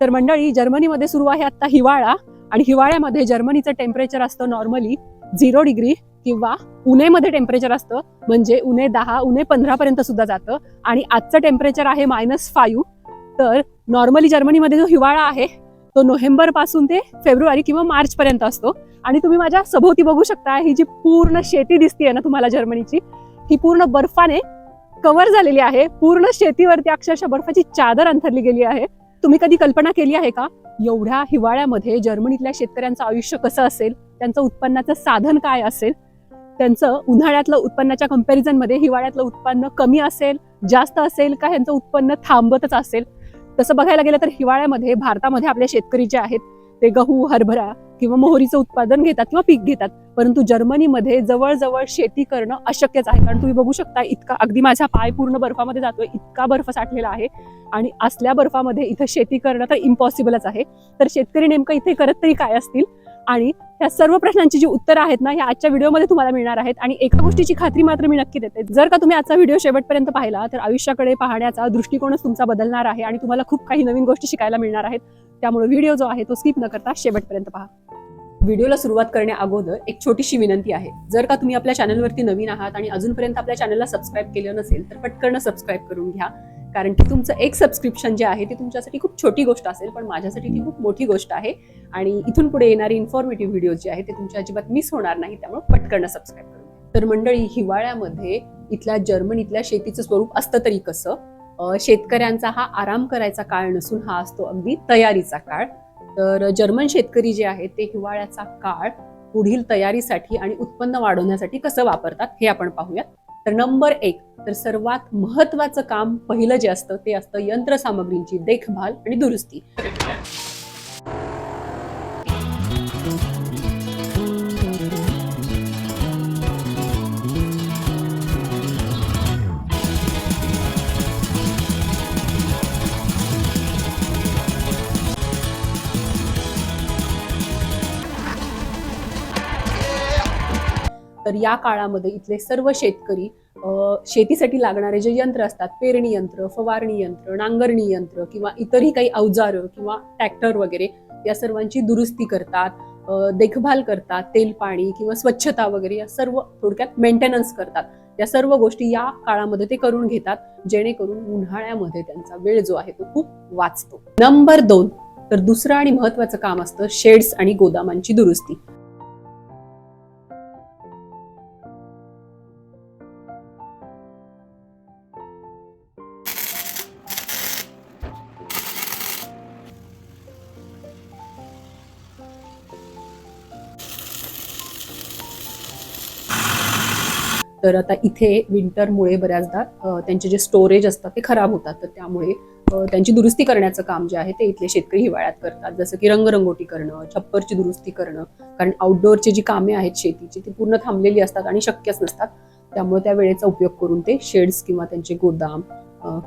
तर मंडळी जर्मनीमध्ये सुरू आहे आता हिवाळा आणि हिवाळ्यामध्ये जर्मनीचं टेम्परेचर असतं नॉर्मली झिरो डिग्री किंवा उन्हेमध्ये टेम्परेचर असतं म्हणजे उन्हे दहा उन्हे पंधरा पर्यंत सुद्धा जातं. आणि आजचं टेम्परेचर आहे मायनस फाईव्ह तर नॉर्मली जर्मनीमध्ये जो हिवाळा आहे तो नोव्हेंबरपासून ते फेब्रुवारी किंवा मार्च पर्यंत असतो. आणि तुम्ही माझ्या सभोवती बघू शकता ही जी पूर्ण शेती दिसतीये ना तुम्हाला जर्मनीची ही पूर्ण बर्फाने कव्हर झालेली आहे. पूर्ण शेतीवरती अक्षरशः बर्फाची चादर अंथरली गेली आहे. तुम्ही कधी कल्पना केली आहे का? एवढ्या हिवाळ्यामध्ये जर्मनीतल्या शेतकऱ्यांचं आयुष्य कसं असेल? त्यांचं उत्पन्नाचं साधन काय असेल? त्यांचं उन्हाळ्यातलं उत्पन्नाच्या कम्पॅरिझनमध्ये हिवाळ्यातलं उत्पन्न कमी असेल जास्त असेल का ह्यांचं उत्पन्न थांबतच असेल? तसं बघायला गेलं तर हिवाळ्यामध्ये भारतामध्ये आपले शेतकरी जे आहेत ते गहू हरभरा किंवा मोहरीचं उत्पादन घेतात किंवा पीक घेतात परंतु जर्मनीमध्ये जवळजवळ शेती करणं अशक्यच आहे. कारण तुम्ही बघू शकता इतका अगदी माझा पाय पूर्ण बर्फामध्ये जातोय इतका बर्फ साठलेला आहे आणि असल्या बर्फामध्ये इथं शेती करणं तर इम्पॉसिबलच आहे. तर शेतकरी नेमकं इथे करत तरी काय असतील? आणि या सर्व प्रश्नांची जी उत्तरं आहेत ना ह्या आजच्या व्हिडिओमध्ये तुम्हाला मिळणार आहेत. आणि एका गोष्टीची खात्री मात्र मी नक्की देते. जर का तुम्ही आजचा व्हिडिओ शेवटपर्यंत पाहिला तर आयुष्याकडे पाहण्याचा दृष्टिकोनच तुमचा बदलणार आहे आणि तुम्हाला खूप काही नवीन गोष्टी शिकायला मिळणार आहेत. त्यामुळे व्हिडिओ जो आहे तो स्किप न करता शेवटपर्यंत पहा. व्हिडिओला सुरुवात करण्या अगोदर एक छोटीशी विनंती आहे. जर का तुम्ही आपल्या चॅनलवरती नवीन आहात आणि अजूनपर्यंत आपल्या चॅनलला सबस्क्राईब केलं नसेल तर पटकन सबस्क्राईब करून घ्या. कारण की तुमचं एक सबस्क्रिप्शन जे आहे ते तुमच्यासाठी खूप छोटी गोष्ट असेल पण माझ्यासाठी ती खूप मोठी गोष्ट आहे. आणि इथून पुढे येणारी इन्फॉर्मेटिव्ह व्हिडिओ जे आहे ते तुमच्या अजिबात मिस होणार नाही त्यामुळे पटकन सबस्क्राईब करून तर मंडळी हिवाळ्यामध्ये इथल्या जर्मनीतल्या शेतीचं स्वरूप असतं तरी कसं? शेतकऱ्यांचा हा आराम करायचा काळ नसून हा असतो अगदी तयारीचा काळ. तर जर्मन शेतकरी जे आहेत ते हिवाळ्याचा काळ पुढील तयारीसाठी आणि उत्पन्न वाढवण्यासाठी कसं वापरतात हे आपण पाहूयात. तर नंबर एक तर सर्वात महत्वाचं काम पहिलं जे असतं ते असतं यंत्रसामग्रींची देखभाल आणि दुरुस्ती. तर या काळामध्ये इथले सर्व शेतकरी शेतीसाठी लागणारे जे यंत्र असतात पेरणी यंत्र फवारणी यंत्र नांगरणी यंत्र किंवा इतरही काही अवजारं किंवा ट्रॅक्टर वगैरे या सर्वांची दुरुस्ती करतात देखभाल करतात तेल पाणी किंवा स्वच्छता वगैरे या सर्व थोडक्यात मेंटेनन्स करतात. या सर्व गोष्टी या काळामध्ये ते करून घेतात जेणेकरून उन्हाळ्यामध्ये त्यांचा वेळ जो आहे तो खूप वाचतो. नंबर दोन तर दुसरं आणि महत्वाचं काम असतं शेड्स आणि गोदामांची दुरुस्ती. तर आता इथे विंटरमुळे बऱ्याचदा त्यांचे जे स्टोरेज असतात ते खराब होतात. तर त्यामुळे त्यांची दुरुस्ती करण्याचं काम जे आहे ते इथले शेतकरी हिवाळ्यात करतात. जसं की रंगरंगोटी करणं छप्परची दुरुस्ती करणं. कारण आउटडोअरची जी कामे आहेत शेतीची ती पूर्ण थांबलेली असतात आणि शक्यच नसतात. त्यामुळे त्या वेळेचा उपयोग करून ते शेड्स किंवा त्यांचे गोदाम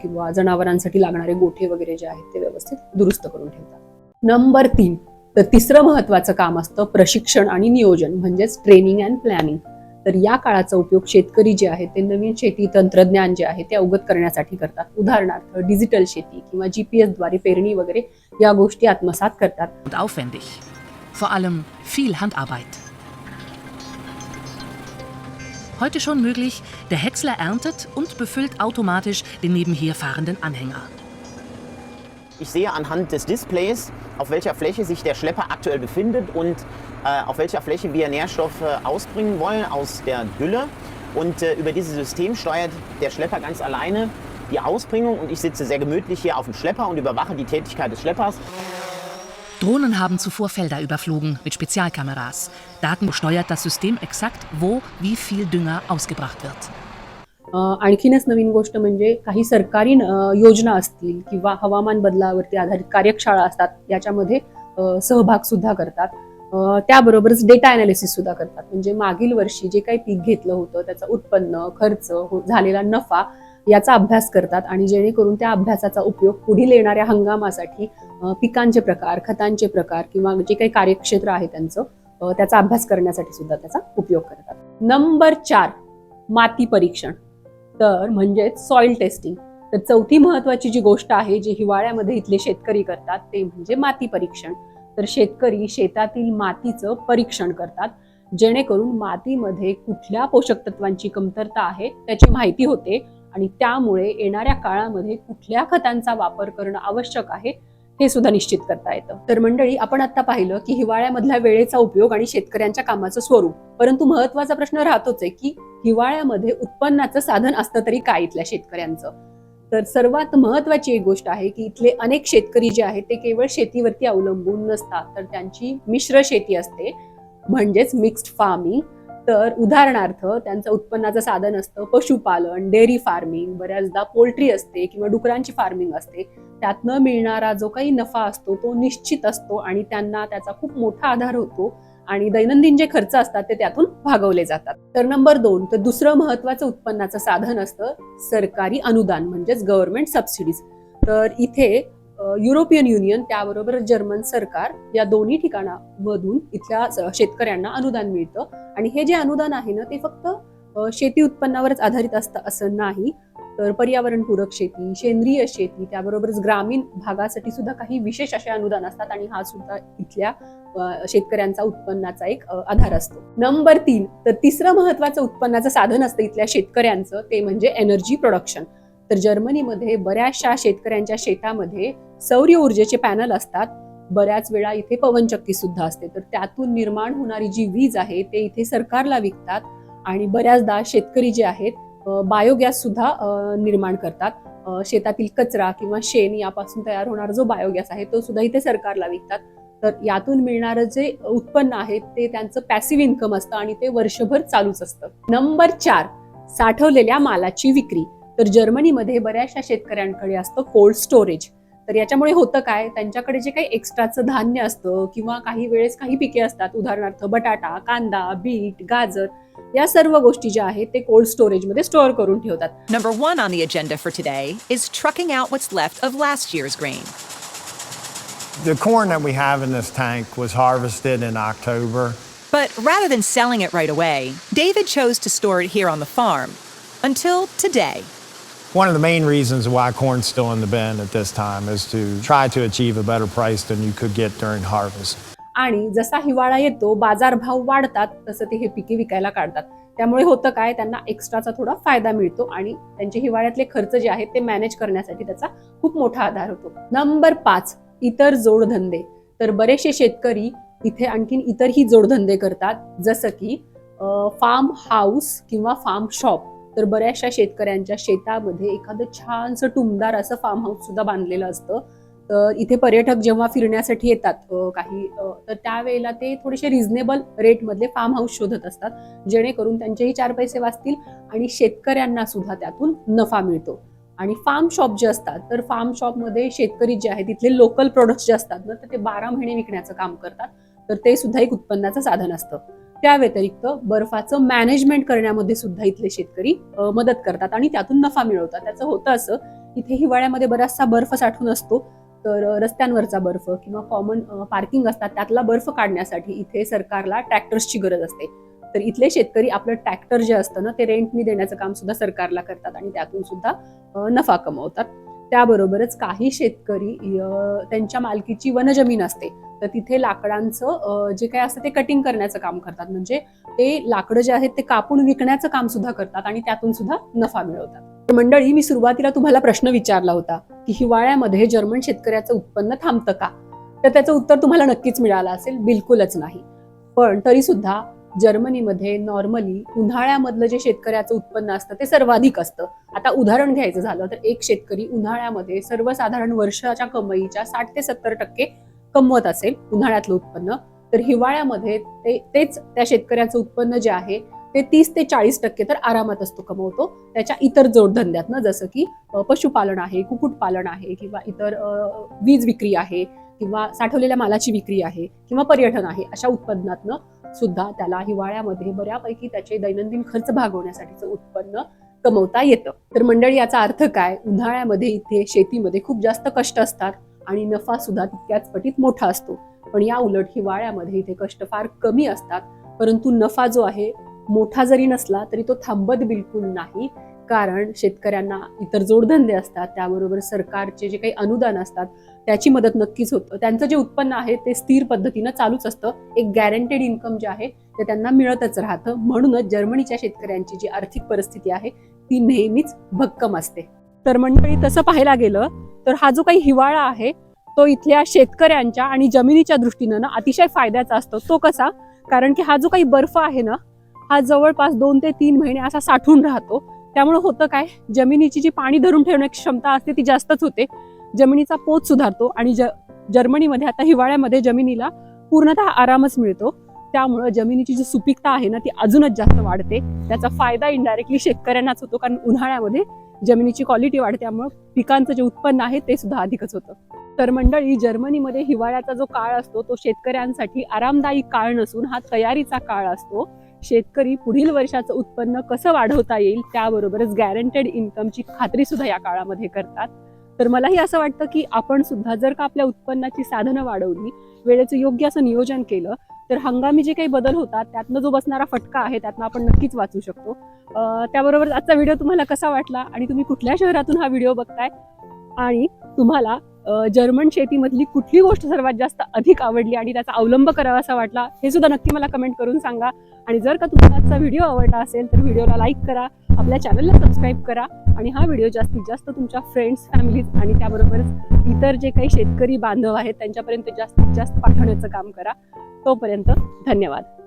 किंवा जनावरांसाठी लागणारे गोठे वगैरे जे आहेत ते व्यवस्थित दुरुस्त करून ठेवतात. नंबर तीन तर तिसरं महत्वाचं काम असतं प्रशिक्षण आणि नियोजन म्हणजेच ट्रेनिंग अँड प्लॅनिंग तर या काळाचा उपयोग शेतकरी जे आहेत ते नवीन शेती तंत्रज्ञान जे आहे ते अवगत करण्यासाठी करतात. उदाहरणार्थ डिजिटल शेती किंवा जी पी एसद्वारे पेरणी वगैरे या गोष्टी आत्मसात करतात. Heute schon möglich, der Häcksler erntet und befüllt automatisch den nebenher fahrenden Anhänger. Ich sehe anhand des Displays, auf welcher Fläche sich der Schlepper aktuell befindet und äh, auf welcher Fläche wir Nährstoffe ausbringen wollen aus der Gülle. Und äh, über dieses System steuert der Schlepper ganz alleine die Ausbringung und ich sitze sehr gemütlich hier auf dem Schlepper und überwache die Tätigkeit des Schleppers. Drohnen haben zuvor Felder überflogen mit Spezialkameras. Daten steuert das System exakt, wo wie viel Dünger ausgebracht wird. आणखीनच नवीन गोष्ट म्हणजे काही सरकारी योजना असतील किंवा हवामान बदलावरती आधारित कार्यशाळा असतात याच्यामध्ये सहभाग सुद्धा करतात. त्याबरोबरच डेटा अनालिसिस सुद्धा करतात. म्हणजे मागील वर्षी जे काही पीक घेतलं होतं त्याचं उत्पन्न खर्च हो, झालेला नफा याचा अभ्यास करतात आणि जेणेकरून त्या अभ्यासाचा उपयोग पुढील येणाऱ्या हंगामासाठी पिकांचे प्रकार खतांचे प्रकार किंवा जे काही कार्यक्षेत्र आहे त्यांचं त्याचा अभ्यास करण्यासाठी सुद्धा त्याचा उपयोग करतात. नंबर चार माती परीक्षण. तर म्हणजेच सॉइल टेस्टिंग तर चौथी महत्वाची जी गोष्ट आहे जी हिवाळ्यामध्ये इथले शेतकरी करतात ते म्हणजे माती परीक्षण. तर शेतकरी शेतातील मातीचं परीक्षण करतात जेणेकरून मातीमध्ये कुठल्या पोषक तत्वांची कमतरता आहे त्याची माहिती होते आणि त्यामुळे येणाऱ्या काळामध्ये कुठल्या खतांचा वापर करणं आवश्यक आहे हे सुद्धा निश्चित करता येतं. तर मंडळी आपण आता पाहिलं की हिवाळ्यामधल्या वेळेचा उपयोग आणि शेतकऱ्यांच्या कामाचं स्वरूप. परंतु महत्त्वाचा प्रश्न राहतोच आहे की हिवाळ्यामध्ये उत्पन्नाचं साधन असतं तरी काय इथल्या शेतकऱ्यांचं? तर सर्वात महत्वाची एक गोष्ट आहे की इथले अनेक शेतकरी जे आहेत ते केवळ शेतीवरती अवलंबून नसतात. तर त्यांची मिश्र शेती असते म्हणजेच मिक्स्ड फार्मिंग तर उदाहरणार्थ त्यांचं उत्पन्नाचं साधन असतं पशुपालन डेअरी फार्मिंग बऱ्याचदा पोल्ट्री असते किंवा डुकरांची फार्मिंग असते. त्यातनं मिळणारा जो काही नफा असतो तो निश्चित असतो आणि त्यांना त्याचा खूप मोठा आधार होतो आणि दैनंदिन जे खर्च असतात ते त्यातून भागवले जातात. तर नंबर दोन तर दुसरं महत्वाचं उत्पन्नाचं साधन असतं सरकारी अनुदान म्हणजेच गव्हर्नमेंट सबसिडीज तर इथे युरोपियन युनियन त्याबरोबर जर्मन सरकार या दोन्ही ठिकाणामधून इथल्या शेतकऱ्यांना अनुदान मिळतं. आणि हे जे अनुदान आहे ना ते फक्त शेती उत्पन्नावरच आधारित असतं असं नाही. तर पर्यावरणपूरक शेती सेंद्रिय शेती त्याबरोबरच ग्रामीण भागासाठी सुद्धा काही विशेष असे अनुदान असतात आणि हा सुद्धा इथल्या शेतकऱ्यांचा उत्पन्नाचा एक आधार असतो. नंबर तीन तर तिसरं महत्वाचं उत्पन्नाचं साधन असतं इथल्या शेतकऱ्यांचं ते म्हणजे एनर्जी प्रोडक्शन तर जर्मनीमध्ये बऱ्याचशा शेतकऱ्यांच्या शेतामध्ये सौर ऊर्जेचे पॅनल असतात. बऱ्याच वेळा इथे पवनचक्की सुद्धा असते. तर त्यातून निर्माण होणारी जी वीज आहे ते इथे सरकारला विकतात आणि बऱ्याचदा शेतकरी जे आहेत बायोगॅस सुद्धा निर्माण करतात. शेतातील कचरा किंवा शेण यापासून तयार होणारा जो बायोगॅस आहे तो सुद्धा इथे सरकारला विकतात. तर यातून मिळणारं जे उत्पन्न आहे ते त्यांचं पॅसिव्ह इन्कम असतं आणि ते वर्षभर चालूच असतं. नंबर चार साठवलेल्या मालाची विक्री. तर जर्मनीमध्ये बऱ्याचशा शेतकऱ्यांकडे असतं कोल्ड स्टोरेज तर याच्यामुळे होतं काय त्यांच्याकडे जे काही एक्स्ट्राचं धान्य असतं किंवा काही वेळेस काही पिके असतात उदाहरणार्थ बटाटा कांदा बीट गाजर या सर्व गोष्टी ज्या आहेत ते कोल्ड स्टोरेजमध्ये स्टोअर करून ठेवतात Number one on the agenda for today is trucking out what's left of last year's grain. The corn that we have in this tank was harvested in October. But rather than selling it right away, David chose to store it here on the farm until today. One of the main reasons why corn's still in the bin at this time is to try to achieve a better price than you could get during harvest. आणि जसा हिवाळा येतो बाजारभाव वाढतात तसं ते हे पिके विकायला काढतात. त्यामुळे होतं काय त्यांना एक्स्ट्राचा थोडा फायदा मिळतो आणि त्यांचे हिवाळ्यातले खर्च जे आहेत ते मॅनेज करण्यासाठी त्याचा खूप मोठा आधार होतो. नंबर पाच इतर जोडधंदे. तर बरेचसे शेतकरी इथे आणखीन इतरही जोडधंदे करतात जसं की फार्म हाऊस किंवा फार्म शॉप तर बऱ्याचशा शेतकऱ्यांच्या शेतामध्ये एखादं छानसं टुमदार असं फार्म हाऊस सुद्धा बांधलेलं असतं. तर इथे पर्यटक जेव्हा फिरण्यासाठी येतात काही तर त्यावेळेला ते थोडेसे रिझनेबल रेटमधले फार्म हाऊस शोधत असतात जेणेकरून त्यांचेही चार पैसे वाचतील आणि शेतकऱ्यांना सुद्धा त्यातून नफा मिळतो. आणि फार्म शॉप जे असतात तर फार्म शॉपमध्ये शेतकरी जे आहेत तिथले लोकल प्रोडक्ट्स जे असतात ना तर ते बारा महिने विकण्याचं काम करतात. तर ते सुद्धा एक उत्पन्नाचं साधन असतं. त्या व्यतिरिक्त बर्फाचं मॅनेजमेंट करण्यामध्ये सुद्धा इथले शेतकरी मदत करतात आणि त्यातून नफा मिळवतात. त्याचं होतं असं इथे हिवाळ्यामध्ये बराचसा बर्फ साठून असतो. तर रस्त्यांवरचा बर्फ किंवा कॉमन पार्किंग असतात त्यातला बर्फ काढण्यासाठी इथे सरकारला ट्रॅक्टर्सची गरज असते. तर इथले शेतकरी आपलं ट्रॅक्टर जे असतं ना ते रेंटनी देण्याचं काम सुद्धा सरकारला करतात आणि त्यातून सुद्धा नफा कमवतात. त्याबरोबरच काही शेतकरी त्यांच्या मालकीची वनजमीन असते. तर तिथे लाकडांचं जे काय असतं ते कटिंग करण्याचं काम करतात. म्हणजे ते लाकडं जे आहेत ते कापून विकण्याचं काम सुद्धा करतात आणि त्यातून सुद्धा नफा मिळवतात. मंडळी मी सुरुवातीला तुम्हाला प्रश्न विचारला होता की हिवाळ्यामध्ये जर्मन शेतकऱ्याचं उत्पन्न थांबतं का? तर त्याचं उत्तर तुम्हाला नक्कीच मिळालं असेल बिलकुलच नाही. पण तरी सुद्धा जर्मनीमध्ये नॉर्मली उन्हाळ्यामधलं जे शेतकऱ्याचं उत्पन्न असतं ते सर्वाधिक असतं. आता उदाहरण घ्यायचं झालं तर एक शेतकरी उन्हाळ्यामध्ये सर्वसाधारण वर्षाच्या कमाईच्या साठ ते सत्तर टक्के कमवत असेल उन्हाळ्यातलं उत्पन्न तर हिवाळ्यामध्ये ते तेच त्या शेतकऱ्याचं उत्पन्न जे आहे ते तीस ते चाळीस टक्के तर आरामात असतो कमवतो. त्याच्या इतर जोडधंद्यातनं जसं की पशुपालन आहे कुक्कुटपालन आहे किंवा इतर वीज विक्री आहे किंवा साठवलेल्या मालाची विक्री आहे किंवा पर्यटन आहे अशा उत्पन्नातनं सुद्धा त्याला हिवाळ्यामध्ये बऱ्यापैकी त्याचे दैनंदिन खर्च भागवण्यासाठीचं उत्पन्न कमवता येतं. तर मंडळी याचा अर्थ काय? उन्हाळ्यामध्ये इथे शेतीमध्ये खूप जास्त कष्ट असतात. आणि नफा सुद्धा तितक्याच पटीत मोठा असतो. पण या उलट हिवाळ्यामध्ये इथे कष्ट फार कमी असतात. परंतु नफा जो आहे मोठा जरी नसला तरी तो थांबत बिलकुल नाही. कारण शेतकऱ्यांना इतर जोडधंदे असतात त्याबरोबर सरकारचे जे काही अनुदान असतात त्याची मदत नक्कीच होतं. त्यांचं जे उत्पन्न आहे ते स्थिर पद्धतीनं चालूच असतं. एक गॅरंटेड इन्कम जे आहे ते त्यांना मिळतच राहतं. म्हणूनच जर्मनीच्या शेतकऱ्यांची जी आर्थिक परिस्थिती आहे ती नेहमीच भक्कम असते. तर मंडळी तसं पाहायला गेलं तर हा जो काही हिवाळा आहे तो इथल्या शेतकऱ्यांच्या आणि जमिनीच्या दृष्टीनं ना अतिशय फायद्याचा असतो. तो कसा? कारण की हा जो काही बर्फ आहे ना हा जवळपास दोन ते तीन महिने असा साठून राहतो. त्यामुळे होतं काय? जमिनीची जी पाणी धरून ठेवण्याची क्षमता असते ती जास्तच होते. जमिनीचा पोत सुधारतो आणि ज जर्मनीमध्ये आता हिवाळ्यामध्ये जमिनीला पूर्णतः आरामच मिळतो. त्यामुळं जमिनीची जी सुपीकता आहे ना ती अजूनच जास्त वाढते. त्याचा फायदा इनडायरेक्टली शेतकऱ्यांनाच होतो कारण उन्हाळ्यामध्ये जमिनीची क्वालिटी वाढते पिकांचं जे उत्पन्न आहे ते सुद्धा अधिकच होतं. तर मंडळी जर्मनीमध्ये हिवाळ्याचा जो काळ असतो तो शेतकऱ्यांसाठी आरामदायी काळ नसून हा तयारीचा काळ असतो. शेतकरी पुढील वर्षाचं उत्पन्न कसं वाढवता येईल त्याबरोबरच गॅरंटेड इन्कमची खात्री सुद्धा या काळामध्ये करतात. तर मलाही असं वाटतं की आपण सुद्धा जर का आपल्या उत्पन्नाची साधनं वाढवली वेळेचं योग्य असं नियोजन केलं तर हंगामी जे काही बदल होतात त्यातनं जो बसणारा फटका आहे त्यातनं आपण नक्कीच वाचू शकतो. त्याबरोबर आजचा व्हिडिओ तुम्हाला कसा वाटला आणि तुम्ही कुठल्या शहरातून हा व्हिडिओ बघताय? आणि तुम्हाला जर्मन शेतीमधली कुठली गोष्ट सर्वात जास्त अधिक आवडली आणि त्याचा अवलंब करावा असा वाटला हे सुद्धा नक्की मला कमेंट करून सांगा. आणि जर का तुम्हाला आजचा व्हिडिओ आवडला असेल तर व्हिडिओला लाईक करा आपल्या चॅनलला सबस्क्राईब करा आणि हा व्हिडिओ जास्तीत जास्त तुमच्या फ्रेंड्स फॅमिलीज आणि त्याबरोबरच इतर जे काही शेतकरी बांधव आहेत त्यांच्यापर्यंत जास्तीत जास्त पाठवण्याचं काम करा. तोपर्यंत धन्यवाद.